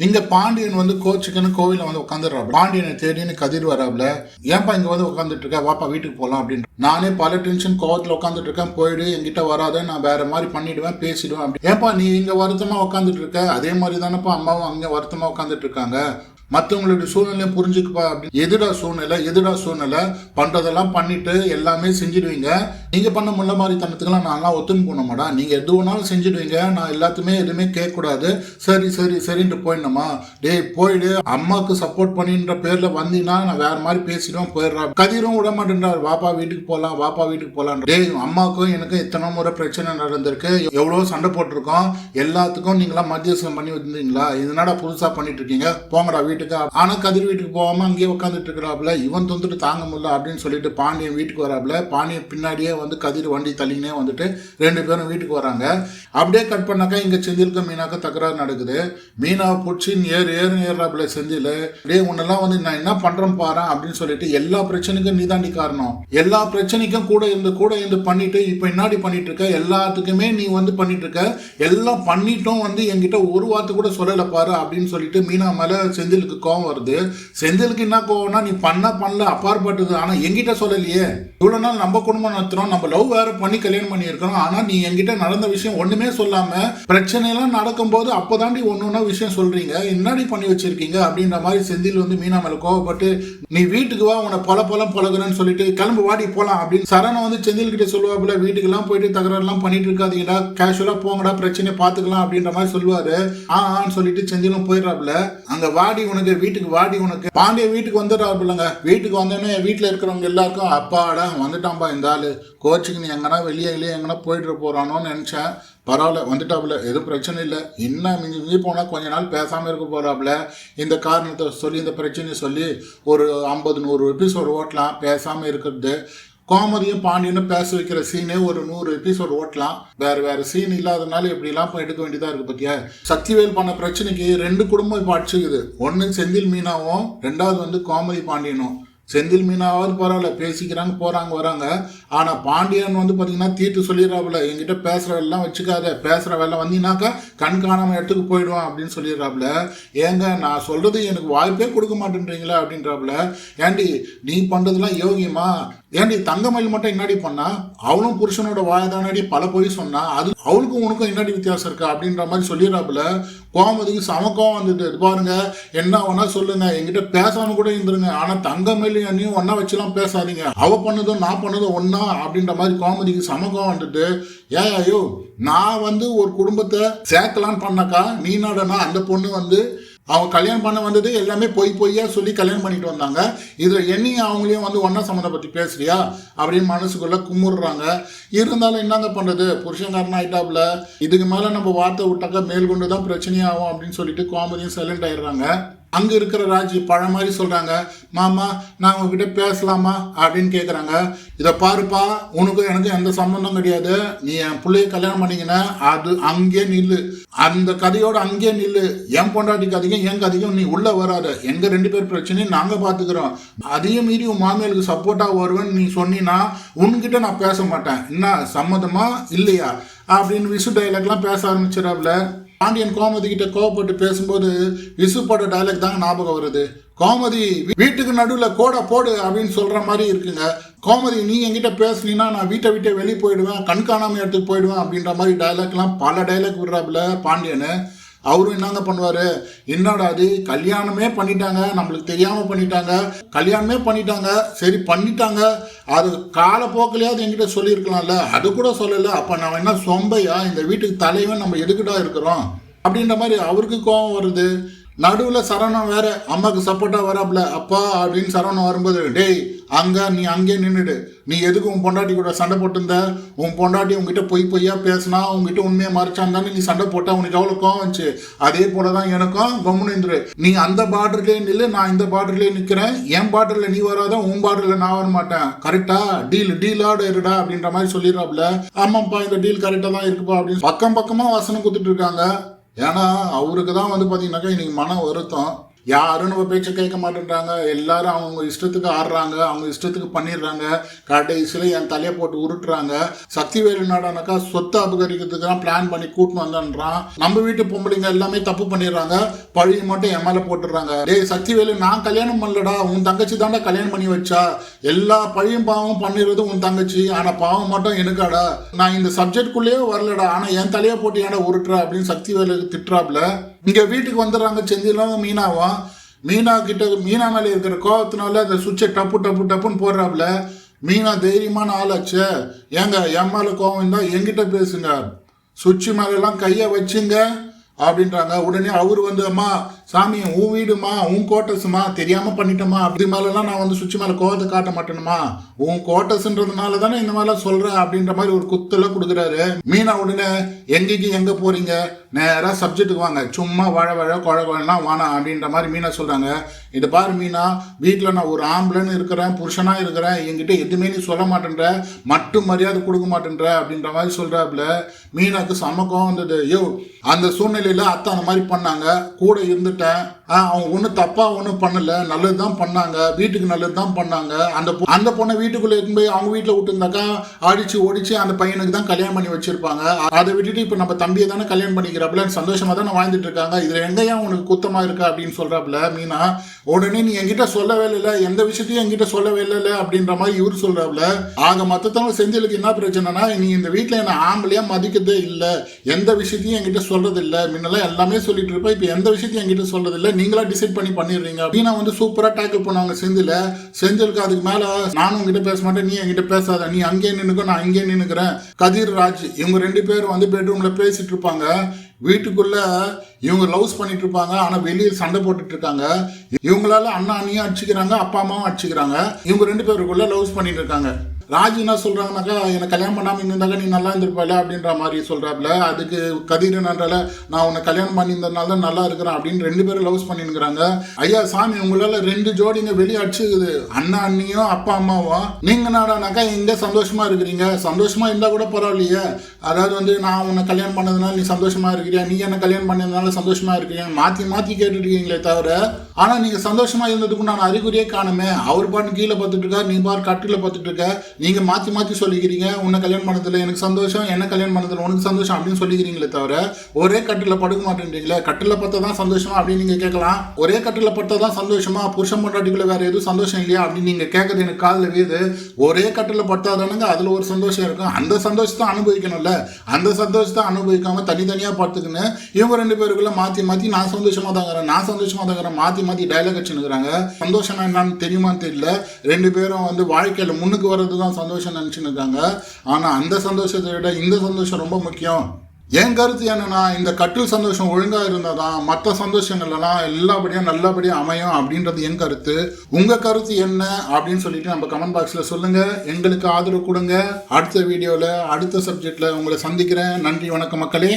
இங்க பாண்டியன் வந்து கோச்சுக்குன்னு கோவில வந்து உட்காந்துடுறாப்ல பாண்டியனை தேடின்னு கதிர் வராப்ல ஏன்பா இங்க வந்து உட்காந்துட்டு இருக்க வாப்பா வீட்டுக்கு போகலாம் அப்படின்னு நானே பல டென்ஷன் கோவத்துல உட்காந்துட்டு இருக்கேன் போயிடு என்கிட்ட வராத நான் வேற மாதிரி பண்ணிடுவேன் பேசிடுவேன் அப்படி. ஏன்பா நீ இங்க வருத்தமா உட்காந்துட்டு இருக்க அதே மாதிரி தானப்பா அம்மாவும் அங்க வருத்தமா உட்காந்துட்டு இருக்காங்க மற்றவங்களுடைய சூழ்நிலையை புரிஞ்சுக்கப்பா அப்படின்னு. எதுடா சூழ்நிலை? எதுடா சூழ்நிலை? பண்ணுறதெல்லாம் பண்ணிட்டு எல்லாமே செஞ்சிடுவீங்க. நீங்கள் பண்ண முள்ள மாதிரி தனத்துக்கெல்லாம் நான்லாம் ஒத்துன்னு போன மாடா எது வேணாலும் செஞ்சிடுவீங்க. நான் எல்லாத்துமே எதுவுமே கேட்கக்கூடாது. சரி சரி சரின்ட்டு போயிடணுமா? டேய் போயிடு. அம்மாவுக்கு சப்போர்ட் பண்ணின்ற பேரில் வந்தீங்கன்னா நான் வேற மாதிரி பேசிடுவேன் போயிடுறா. கதிரும் விட மாட்டேன்றார். வாப்பா வீட்டுக்கு போகலாம் வாப்பா வீட்டுக்கு போகலாம் டேய் அம்மாவுக்கும் எனக்கும் இத்தனை முறை பிரச்சனை நடந்திருக்கு. எவ்வளோ சண்டை போட்டிருக்கோம். எல்லாத்துக்கும் நீங்களாம் மத்தியஸ்தம் பண்ணி வந்தீங்களா? இதனால புதுசாக பண்ணிட்டு இருக்கீங்க? போங்கடா வீட்டுக்கு ஆனா கதிர் வீட்டுக்கு போகாம அங்கேயே உட்காந்துட்டு இருக்கிறாப்புல இவன் தொந்துட்டு தாங்க முடியல அப்படின்னு சொல்லிட்டு பாண்டியன் வீட்டுக்கு வராப்புல. பாண்டியன் பின்னாடியே வந்து கதிர் வண்டி தள்ளினே வந்துட்டு ரெண்டு பேரும் வீட்டுக்கு வராங்க. அப்படியே கட் பண்ணாக்கா இங்க செந்திலுக்கு மீனாக்க தகராறு நடக்குது. மீனாவை பிடிச்சி ஏறு ஏறு ஏறாப்புல செந்தில். அப்படியே உன்னெல்லாம் வந்து நான் என்ன பண்றேன் பாரு அப்படின்னு சொல்லிட்டு எல்லா பிரச்சனைக்கும் நீதாண்டி காரணம். எல்லா பிரச்சனைக்கும் கூட இருந்து கூட இருந்து பண்ணிட்டு இப்போ என்னாடி பண்ணிட்டு இருக்க எல்லாத்துக்குமே நீ வந்து பண்ணிட்டு இருக்க எல்லாம் பண்ணிட்டும் வந்து என்கிட்ட ஒரு வார்த்தை கூட சொல்லல பாரு அப்படின்னு சொல்லிட்டு மீனா மேல செந்திலுக்கு கோவம் வருது. செந்திலுக்கு என்ன கோவம்னா நீ பண்ண பண்ணல அப்பாற்பட்டது. ஆனா என்கிட்ட சொல்லலையே. இவ்வளவு நாள் நம்ம குடும்பம் நடத்துறோம். நம்ம லவ் வேற பண்ணி கல்யாணம் பண்ணியிருக்கிறோம். ஆனா நீ என்கிட்ட நடந்த விஷயம் ஒண்ணுமே சொல்லாம பிரச்சனை எல்லாம் அப்போ அப்போதாண்டி ஒண்ணு ஒன்றா விஷயம் சொல்றீங்க. என்னடி பண்ணி வச்சிருக்கீங்க? அப்படின்ற மாதிரி செந்தில் வந்து மீனா மேலே கோவப்பட்டு நீ வீட்டுக்கு வா உன்னை பல பழம் பழகுறேன்னு சொல்லிட்டு கிளம்பு வாடி போலாம். அப்படின்னு சரணை வந்து செந்தில் கிட்ட சொல்லுவாப்புல வீட்டுக்கெல்லாம் போயிட்டு தகராறுலாம் பண்ணிட்டு இருக்காதீங்கடா. கேஷுவலாக போங்கடா பிரச்சனை பார்த்துக்கலாம். அப்படின்ற மாதிரி சொல்லுவாரு. ஆ ஆன்னு சொல்லிட்டு செந்திலும் போயிடுறாப்புல. அங்க வாடி உனக்கு வீட்டுக்கு வாடி உனக்கு. பாண்டிய வீட்டுக்கு வந்துடுறாப்புலங்க வீட்டுக்கு வந்தோடனே வீட்டில் இருக்கிறவங்க எல்லாருக்கும் அப்பாடா வந்துட்டான்பா இந்த ஆள். கோச்சுக்கு நீ எங்கன்னா வெளியே வெளியே எங்கன்னா போயிட்டு போகிறானோன்னு நினச்சேன். பரவாயில்ல வந்துட்டாப்புல. எதுவும் பிரச்சனை இல்லை. இன்னும் மிஞ்சி மிஞ்சி போனால் கொஞ்ச நாள் பேசாமல் இருக்க போகிறாப்புல இந்த காரணத்தை சொல்லி இந்த பிரச்சனையை சொல்லி ஒரு ஐம்பது நூறு எபிசோடு ஓட்டலாம். பேசாமல் இருக்கிறது. கோமதியும் பாண்டியனும் பேச வைக்கிற சீனே ஒரு நூறு எபிசோடு ஓட்டலாம். வேற வேற சீன் இல்லாதனால இப்படிலாம் இப்போ எடுக்க வேண்டியதா இருக்கு பத்தியா? சக்திவேல் பண்ண பிரச்சனைக்கு ரெண்டு குடும்பம் இப்போ அடிச்சுக்குது. ஒன்று செந்தில் மீனாவும் ரெண்டாவது வந்து கோமதி பாண்டியனும். செந்தில் மீனாவது பரவாயில்ல பேசிக்கிறாங்க போறாங்க வராங்க. ஆனா பாண்டியன் வந்து பாத்தீங்கன்னா தீர்த்து சொல்லிடுறாப்புல என்கிட்ட பேசுற வேலைலாம் வச்சுக்காத. பேசுற வேலை வந்தீங்கன்னாக்கா கண்காணாம இடத்துக்கு போயிடுவான் அப்படின்னு சொல்லிடுறாப்புல. ஏங்க நான் சொல்றது எனக்கு வாய்ப்பே கொடுக்க மாட்டேன்றீங்களா அப்படின்றாப்புல. ஏண்டி நீ பண்றதெல்லாம் யோகியமா ஏன்டி தங்கமயில் மட்டும் என்னடி பண்ணா? அவளும் புருஷனோட வாயதானடி பல பொய் சொன்னா அது அவளுக்கும் உனக்கும் என்னடி வித்தியாசம் இருக்கா அப்படின்ற மாதிரி சொல்லிடுறாப்புல. கோமதிக்கு சமக்கம் வந்துட்டு பாருங்க என்ன வேணா சொல்லுங்க. என்கிட்ட பேசாம கூட இருந்துருங்க. ஆனா தங்கமயில் என்னையும் ஒன்னா வச்சுலாம் பேசாதீங்க. அவ பண்ணதும் நான் பண்ணதும் ஒன்னா அப்படின்ற மாதிரி கோமதிக்கு சமக்கம் வந்துட்டு ஏன் ஐயோ நான் வந்து ஒரு குடும்பத்தை சேர்க்கலான்னு பண்ணாக்கா நீ நாடனா அந்த பொண்ணு வந்து அவங்க கல்யாணம் பண்ண வந்தது எல்லாமே பொய் பொய்யா சொல்லி கல்யாணம் பண்ணிட்டு வந்தாங்க. இதில் என்னையும் அவங்களையும் வந்து ஒன்றா சம்மந்தம் பற்றி பேசுறியா? அப்படின்னு மனசுக்குள்ளே கும்பிடுறாங்க இருந்தாலும் என்னங்க பண்ணுறது புருஷன்காரன் ஆயிட்டாப்ல இதுக்கு மேலே நம்ம வார்த்தை விட்டாக்கா மேல்கொண்டு தான் பிரச்சனையாகும் அப்படின்னு சொல்லிட்டு காமெடியும் சைலண்ட் ஆயிடுறாங்க. அங்கே இருக்கிற ராஜி பழம் மாதிரி சொல்கிறாங்க மாமா நான் உங்ககிட்ட பேசலாமா? அப்படின்னு கேட்குறாங்க இதை பாருப்பா உனக்கும் எனக்கு எந்த சம்பந்தம் கிடையாது. நீ என் பிள்ளைய கல்யாணம் பண்ணிங்கன்னா அது அங்கே நில்லு. அந்த கதையோட அங்கே நில்லு. என் பொண்டாட்டி கதையும் என் கதையும் நீ உள்ளே வராத. எங்கள் ரெண்டு பேர் பிரச்சனையும் நாங்கள் பார்த்துக்கிறோம் அதையும் மீறி உன் மாமியலுக்கு சப்போர்ட்டாக வருவேன்னு நீ சொன்னீன்னா உன்கிட்ட நான் பேச மாட்டேன். என்ன சம்மதமா? இல்லையா? அப்படின்னு விசு டைலாக்லாம் பேச ஆரம்பிச்சிடாப்ல பாண்டியன் கோமதி கிட்ட கோவப்பட்டு பேசும்போது விசு டைலாக் தாங்க ஞாபகம் வருது. கோமதி வீட்டுக்கு நடுவில் கோடை போடு அப்படின்னு சொல்ற மாதிரி இருக்குங்க. கோமதி நீ என்கிட்ட பேசுனீங்கன்னா நான் வீட்டை விட்டே வெளியே போயிடுவேன் கண்காணாமல் காணாம போயிடுவேன் அப்படின்ற மாதிரி டைலாக்லாம் பல டைலாக் விடுறாப்புல பாண்டியன். அவரும் என்னங்க பண்ணுவாரு? என்னடா அது கல்யாணமே பண்ணிட்டாங்க. நம்மளுக்கு தெரியாமல் பண்ணிட்டாங்க. கல்யாணமே பண்ணிட்டாங்க. சரி பண்ணிட்டாங்க. அது காலப்போக்கிலையாவது என்கிட்ட சொல்லியிருக்கலாம்ல. அது கூட சொல்லலை. அப்போ நான் என்ன சொம்பையா? இந்த வீட்டுக்கு தலைவன் நம்ம எதுக்குடா இருக்கிறோம்? அப்படின்ற மாதிரி அவருக்கு கோபம் வருது. நடுவில் சரவணன் வேற அம்மாக்கு சப்போர்ட்டாக வராப்ல அப்பா அப்படின்னு சரவணன் வரும்போது டேய் அங்கே நீ அங்கே நின்றுடு நீ எதுக்கு உன் பொண்டாட்டி கூட சண்டை போட்டிருந்த? உன் பொண்டாட்டி உங்ககிட்ட பொய் பொய்யா பேசினா உங்ககிட்ட உண்மையை மறைச்சான் தானே நீ சண்டை போட்டா உனக்கு எவ்வளோ கோவம் வந்துச்சு? அதே போல தான் எனக்கும் கம்முன்னு இருந்துரு நீ அந்த பார்டர்லேயே நில்லு நான் இந்த பார்டர்லேயே நிற்கிறேன் என் பார்டரில் நீ வராத உன் பார்டரில் நான் வர மாட்டேன் கரெக்டா டீல் டீலோட இருடா அப்படின்ற மாதிரி சொல்லிடுறாப்ல ஆமாப்பா இந்த டீல் கரெக்டாக தான் இருக்குப்பா அப்படின்னு பக்கம் பக்கமாக வசனம் கொடுத்துட்டு இருக்காங்க. ஏன்னா அவருக்கு தான் வந்து பார்த்தீங்கன்னாக்கா இன்னைக்கு மன வருத்தம். யாரும் நம்ம பேச்சு கேட்க மாட்டேன்றாங்க. எல்லாரும் அவங்க இஷ்டத்துக்கு ஆடுறாங்க அவங்க இஷ்டத்துக்கு பண்ணிடுறாங்க. கடைசியில் என் தலையை போட்டு உருட்டுறாங்க. சக்திவேலு நாடானாக்கா சொத்தை அபகரிக்கிறதுக்கு தான் பிளான் பண்ணி கூட்டின்னு வந்தான்றான். நம்ம வீட்டு பொம்பளைங்க எல்லாமே தப்பு பண்ணிடுறாங்க. பழி மட்டும் என் மேலே போட்டுடுறாங்க. டேய் சக்திவேலு நான் கல்யாணம் பண்ணலடா. உன் தங்கச்சி தாண்டா கல்யாணம் பண்ணி வச்சா. எல்லா பழியும் பாவம் பண்ணிடுறது உன் தங்கச்சி. ஆனால் பாவம் மட்டும் எனக்காடா. நான் இந்த சப்ஜெக்ட்குள்ளேயே வரலடா. ஆனால் என் தலையை போட்டு ஏன்டா உருட்டுற அப்படின்னு சக்திவேலு திட்டுறாப்ல. இங்கே வீட்டுக்கு வந்துடுறாங்க செந்திலும் மீனாவும் மீனா கிட்ட மீனா மேலே இருக்கிற கோவத்தினால அந்த சுவிட்சை டப்பு டப்பு டப்புன்னு போடுறாப்புல மீனா தைரியமான ஆளாச்சே. ஏங்க என் மேலே கோவம் இருந்தால் என்கிட்ட பேசுங்க. சுவிட்சு மேலெல்லாம் கையை வச்சுங்க அப்படின்றாங்க. உடனே அவர் வந்து அம்மா சாமி உன் வீடுமா உன் கோட்டர்ஸுமா தெரியாமல் பண்ணிட்டோமா? அப்படி மேலெல்லாம் நான் வந்து சுவிட்ச் மேலே கோவத்தை காட்ட மாட்டேனுமா? உன் கோட்டர்ஸ்ன்றதுனால தானே இந்த மாதிரிலாம் சொல்கிறேன் அப்படின்ற மாதிரி ஒரு குத்தெல்லாம் கொடுக்குறாரு. மீனா உடனே எங்கேக்கு எங்கே போகிறீங்க நேராக சப்ஜெக்ட்டுக்கு வாங்க. சும்மா வாழ வாழ குழ குழலாம் வானா அப்படின்ற மாதிரி மீனா சொல்கிறாங்க இது பாரு மீனா வீட்டில் நான் ஒரு ஆம்பளைன்னு இருக்கிறேன் புருஷனாக இருக்கிறேன். என்கிட்ட எதுவுமே நீ சொல்ல மாட்டேன்ற மட்டும் மரியாதை கொடுக்க மாட்டேன்ற அப்படின்ற மாதிரி சொல்கிறாப்புல மீனாக்கு சமக்கம் வந்தது. ஐயோ அந்த சூழ்நிலையில் அத்தை அந்த மாதிரி பண்ணாங்க. கூட இருந்துட்டு ஆ, அவங்க ஒன்றும் தப்பாக ஒன்றும் பண்ணலை. நல்லது தான் பண்ணாங்க. வீட்டுக்கு நல்லது தான் பண்ணாங்க. அந்த பொ- அந்த பொண்ணை வீட்டுக்குள்ளே எடுத்து போய் அவங்க வீட்டில் விட்டுருந்தாக்கா அடிச்சு ஓடிச்சு அந்த பையனுக்கு தான் கல்யாணம் பண்ணி வச்சிருப்பாங்க. அதை விட்டுட்டு இப்போ நம்ம தம்பியை தானே கல்யாணம் பண்ணிக்கிறாப்புல சந்தோஷமாக தானே வாழ்ந்துட்டு இருக்காங்க. இதில் எங்கேயா உனக்கு குத்தமாக இருக்கா அப்படின்னு சொல்கிறாப்புல மீனா உடனே நீ என்கிட்ட சொல்லவே இல்லை எந்த விஷயத்தையும் என்கிட்ட சொல்லவே இல்லை அப்படின்ற மாதிரி இவர் சொல்கிறாப்புல ஆக மொத்தத்தவங்க செந்திலுக்கு என்ன பிரச்சனைனா நீ இந்த வீட்டில் என்ன ஆம்பளையாக மதிக்கிறதே இல்லை. எந்த விஷயத்தையும் என்கிட்ட சொல்கிறது இல்லை முன்னெல்லாம் எல்லாமே சொல்லிட்டு இருப்பேன் இப்போ எந்த விஷயத்தையும் என்கிட்ட சொல்கிறது இல்லை நீங்களா டிசைட் பண்ணி பண்ணிடுறீங்க. வீணா வந்து சூப்பரா டேக்கிள் பண்ணுவாங்க செந்தில. செந்திலுக்கு அதுக்கு மேல நானும் உங்ககிட்ட பேச மாட்டேன் நீ என்கிட்ட பேசாத. நீ அங்கேயே நின்னுக்கோ நான் அங்கேயே நின்னுக்கிறேன். கதிர் ராஜ் இவங்க ரெண்டு பேரும் வந்து பெட்ரூம்ல பேசிட்டு இருப்பாங்க. வீட்டுக்குள்ள இவங்க லவ்ஸ் பண்ணிட்டு இருப்பாங்க. ஆனா வெளியில் சண்டை போட்டுட்டு இருக்காங்க. இவங்களால அண்ணா அண்ணியும் அடிச்சுக்கிறாங்க அப்பா அம்மாவும் அடிச்சுக்கிறாங்க. இவங்க ரெண்டு பேருக்குள்ள லவ்ஸ் பண்ணிட்டு இருக்காங்க. ராஜ் என்ன சொல்கிறாங்கனாக்கா எனக்கு கல்யாணம் பண்ணாமல் இருந்தாக்கா நீ நல்லா இருந்திருப்பாள் அப்படின்ற மாதிரி சொல்கிறாப்புல அதுக்கு கதிர் என்னன்றால நான் உன்னை கல்யாணம் பண்ணியிருந்ததுனால தான் நல்லா இருக்கிறேன் அப்படின்னு ரெண்டு பேரும் லவ்ஸ் பண்ணிருக்கிறாங்க ஐயா சாமி உங்களால் ரெண்டு ஜோடிங்க வெளியே அடிச்சுக்குது. அண்ணா அண்ணியும் அப்பா அம்மாவும். நீங்கள் நாடானாக்கா எங்கே சந்தோஷமாக இருக்கிறீங்க. சந்தோஷமாக இருந்தால் கூட பரவாயில்லையே. அதாவது வந்து நான் உன்னை கல்யாணம் பண்ணதுனால நீ சந்தோஷமாக இருக்கிறியா? நீ என்ன கல்யாணம் பண்ணதுனால சந்தோஷமாக இருக்கீங்க மாற்றி மாற்றி கேட்டுருக்கீங்களே தவிர ஆனால் நீங்கள் சந்தோஷமாக இருந்ததுக்கு நான் அறிகுறியே காணுமே. அவர் பாட்டு கீழே பார்த்துட்டு இருக்கா நீ பார் கட்டில் பார்த்துட்டு இருக்க. நீங்க மாத்தி மாத்தி சொல்லிக்கிறீங்க உன்னை கல்யாணம் பண்ணதுல எனக்கு சந்தோஷம் என்ன கல்யாணம் பண்ணதுல உனக்கு சந்தோஷம் அப்படின்னு சொல்லிக்கிறீங்களே தவிர ஒரே கட்டில படுக்க மாட்டேன்றீங்களே கட்டில பார்த்தா தான் சந்தோஷமா அப்படின்னு நீங்க கேட்கலாம். ஒரே கட்டில பட்டா தான் சந்தோஷமா புருஷன் பொண்டாட்டிக்குள்ள வேற எதுவும் சந்தோஷம் இல்லையா அப்படின்னு நீங்க கேட்கறது எனக்கு காதுல வீது. ஒரே கட்டில பட்டாதானுங்க அதுல ஒரு சந்தோஷம் இருக்கும். அந்த சந்தோஷத்தை அனுபவிக்கணும்ல. அந்த சந்தோஷத்தை அனுபவிக்காம தனித்தனியா பார்த்துக்கின்னு இவங்க ரெண்டு பேருக்குள்ள மாத்தி மாத்தி நான் சந்தோஷமா தாங்கிறேன் நான் சந்தோஷமா தாங்கிறேன் மாத்தி மாத்தி டைலாக் வச்சுனுக்குறாங்க சந்தோஷம்னா என்னன்னு தெரியுமான்னு தெரியல. ரெண்டு பேரும் வந்து வாழ்க்கையில முன்னுக்கு வர்றது தான் சந்தோஷம் நினச்சின்னு இருக்காங்க. ஆனால் அந்த சந்தோஷத்தை விட இந்த சந்தோஷம் ரொம்ப முக்கியம். என் கருத்து என்னன்னா இந்த கட்டில் சந்தோஷம் ஒழுங்காக இருந்தால் தான் மற்ற சந்தோஷங்கள்லாம் எல்லாபடியும் நல்லபடியும் அமையும் அப்படின்றது என் கருத்து. உங்கள் கருத்து என்ன அப்படின்னு சொல்லிட்டு நம்ம கமெண்ட் பாக்ஸில் சொல்லுங்கள் எங்களுக்கு ஆதரவு கொடுங்க. அடுத்த வீடியோவில் அடுத்த சப்ஜெக்டில் உங்களை சந்திக்கிறேன். நன்றி வணக்கம் மக்களே.